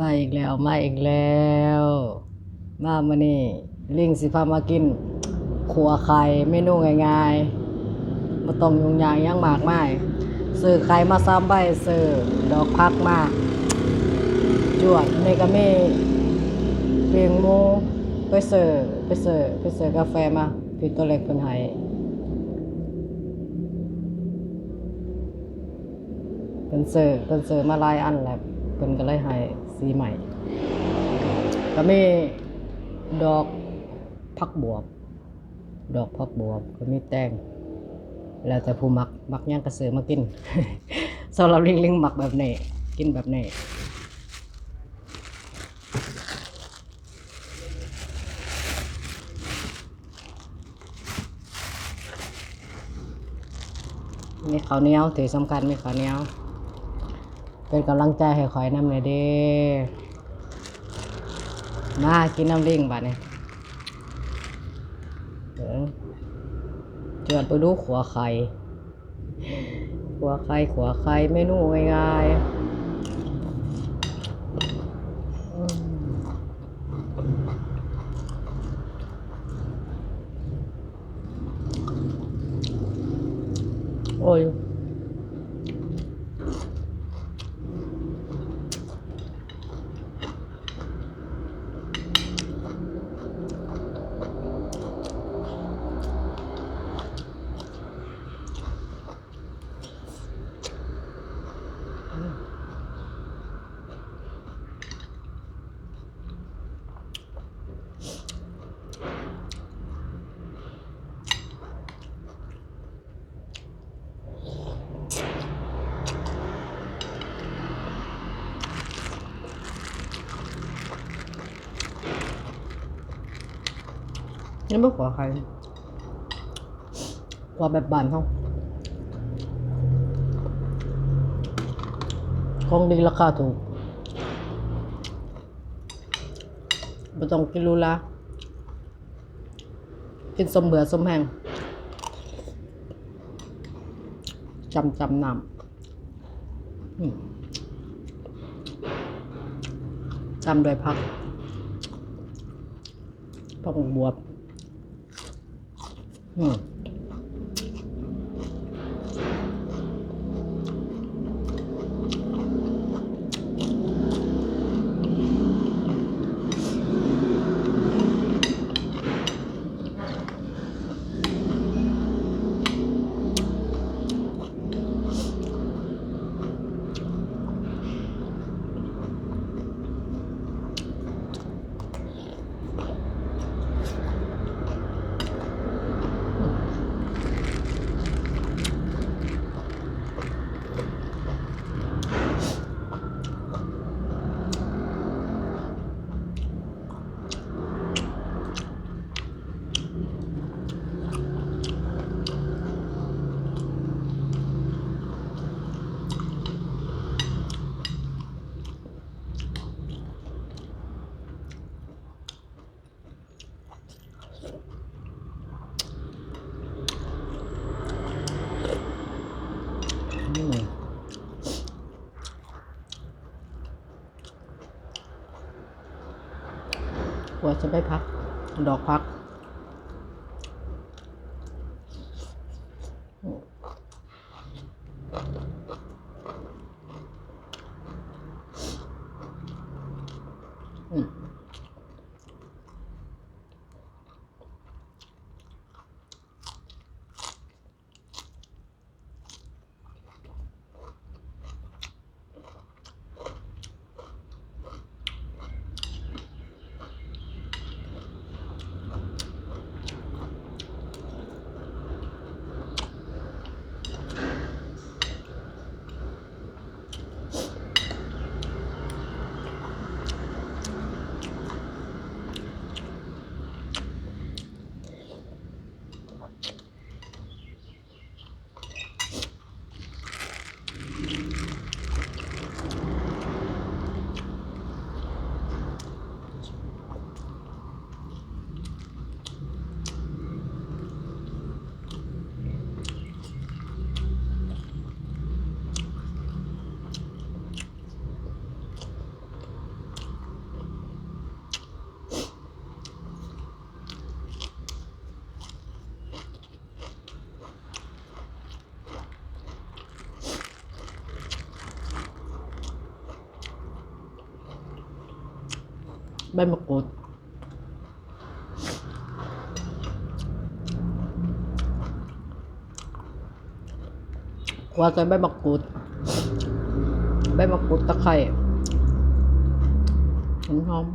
มาอีกแล้วมาอีกแล้ว มามานี่ลิงสิพามากินขัวไข่เมนูง่ายๆมาต้องยุ่งยากหยังมากมายซื้อไข่มาซ้ำใบซื้อดอกพักมาจวดนี่ก็มีเปียงหมูไปเสิร์ฟไปเสิร์ฟไปเสิร์ฟกาแฟมาพี่ตัวเล็กเพิ่นให้เพิ่นเสิร์ฟเพิ่นเสิร์ฟมาลายอันแหล้วเพิ่นก็เลยให้ สีใหม่ก็มีดอกพักบวบ ดอกพักบวบก็มีแตงแล้วแต่ผู้มักมักย่างกระเสือมากินสำหรับลิงลิงมักแบบนี้กินแบบนี้มีข้าวเหนียวถือสำคัญมีข้าวเหนียว เป็นกำลังใจให้คอยนำหน่อยเด้มากินน้ำลิงบัดนี้เดี๋ยวเจือนไปดูขัวไข่ขัวไข่ขัวไข่เมนูง่ายๆโอ้ย นี่ไม่ขอใครขอแบบบานเขาของดีราคาถูกไม่ต้องกินรูละกินสมเบื่อสมแหงจำจำนำจำโดยพักผักบวบ อืมอืมหัว จะไม่พัก ดอกพัก อืม ใบมะกรูดว่าใส่ใบมะกรูด ใบมะกรูดตะไคร้หอม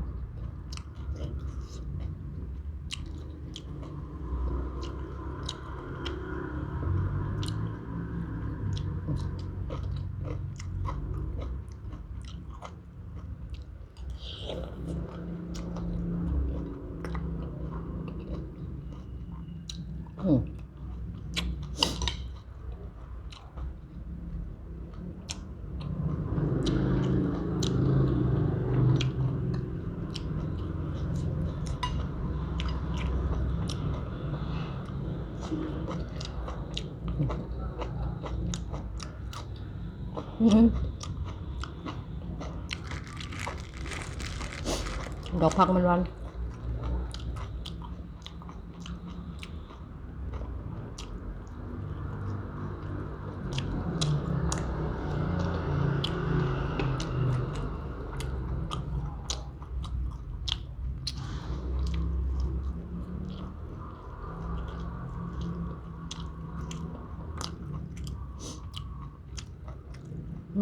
ดอกผักมันวัน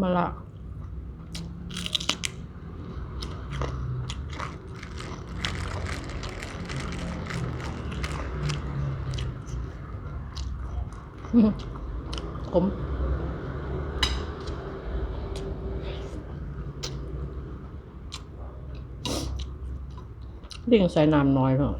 มาละอื้อหือขมเรียงใส่น้ำน้อยเนาะ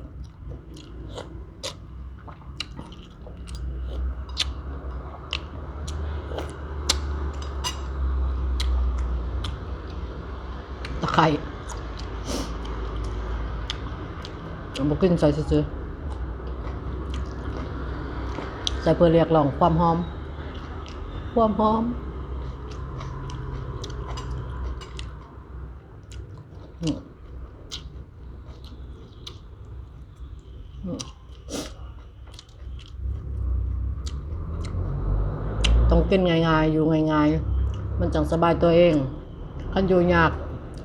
ตะไคร้ เอาบุกินใส่ซื้อใส่เพื่อเรียกร้องความหอม ความหอมอืมอืมต้องกินง่ายๆ อยู่ง่ายๆ มันจังสบายตัวเองคันอยู่ยาก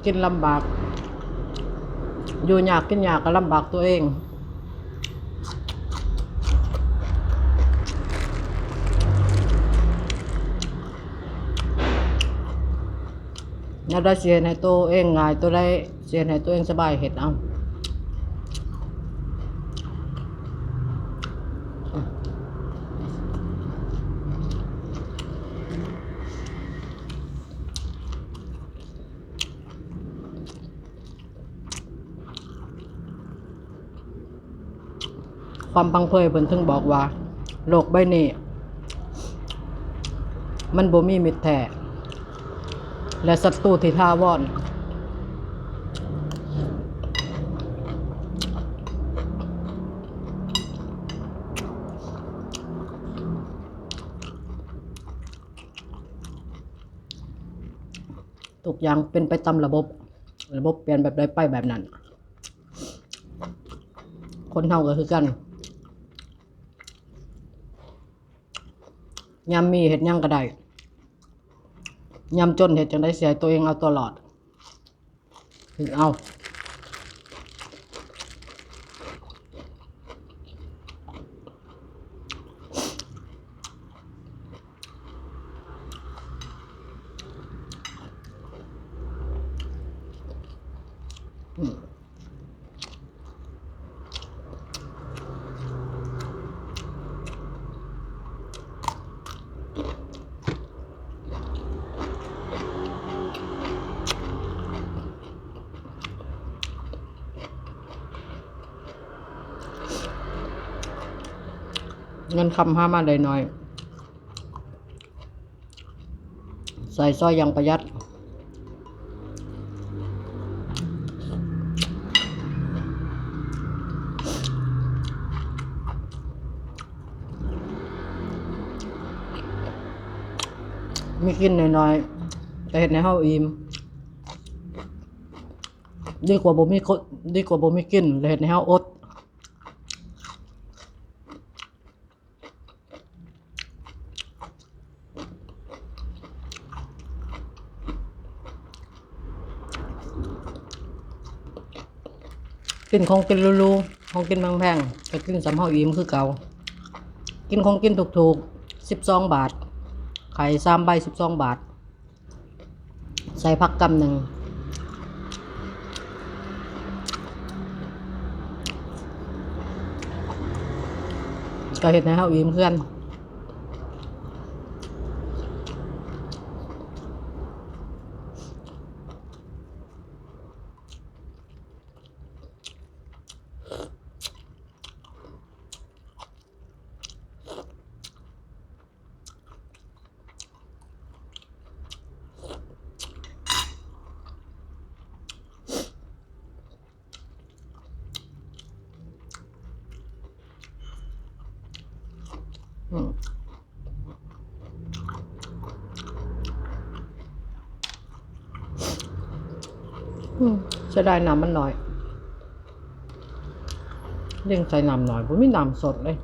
กินลำบาก อยู่ยากกินยากก็ลำบากตัวเองแล้วได้เสียในตัวเองง่ายตัวได้เสียในตัวเองสบายเห็ดเอา ความพังเพยเพิ่นถึงบอกว่าโลกใบนี้มันบ่มีมิตรแท้และศัตรูที่ท่าวอนทุกอย่างเป็นไปตามระบบ ระบบเปลี่ยนแบบใดไปแบบนั้น คนเท่าก็คือกัน ยามมีเห็ดหยังก็ได้ยำจนเห็ดจังได้เสียตัวเองเอาตัวหลอด เอา เงินคำห้ามาได้น้อย ใส่ซอยอยังประหยัดมีกินน้อยๆแต่เห็ดในเฮาอิ่มดีกว่าบ่มีดีกว่าบ่มีกินแล้วเห็ดในเฮาอด กิ นของกินรูๆของกินแพงๆก็กินสำเฮาอิ่มคือเก่า กินของกินถูกๆสิบสองบาท ไข่สามใบสิบสองบาท ใส่ผักกำหนึ่งก็เห็นให้เฮาอิ่มเพื่อน จะได้น้ำมันหน่อยเร่งใส่น้ำหน่อยผมไม่น้ำสดเลย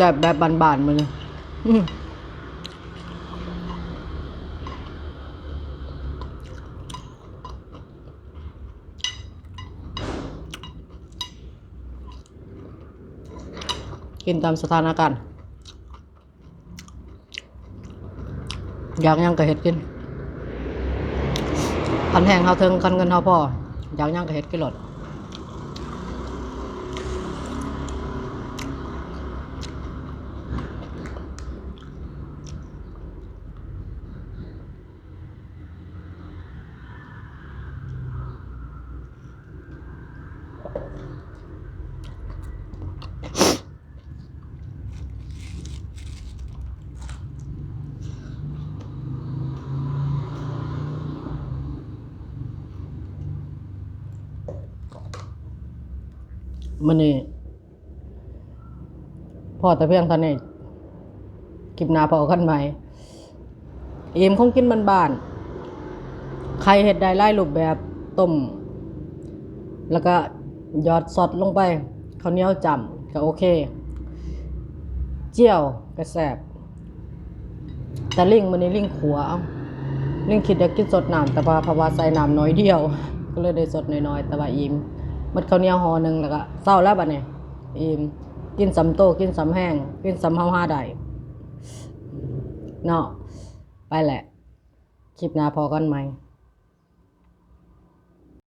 จับแบบบานๆมาเลยกินตามสถานการณ์อยากยังก็เห็ดกินคันแห้งเฮาเทิงคันเงินเฮาพออยากยังก็เห็ดกินหลด มันนี่พอแต่เพียงเท่านี้คลิปหน้าพอกันใหม่เอมคงกินมันบานๆใครเห็ดได้ไล่รูปแบบต้ม แล้วก็ยอดซอสลงไปข้าวเหนียวจำก็โอเค เจียวก็แสบแต่ลิงมันนี่ลิงขัวเอาลิงคิดอยากกินสดน้ำแต่ว่าเพราว่าใส่น้ำน้อยเดียว ก็เลยได้สดน้อยๆแต่ว่าอิ่ม มัดข้าวเหนียวห่อหนึ่งแล้วก็เศร้าแล้วบัดนี้อิ่มกินสำโตกินสำแห้งกินสำเฮาห้าได้เนาะไปแหละ คลิปหน้าพอกันไหม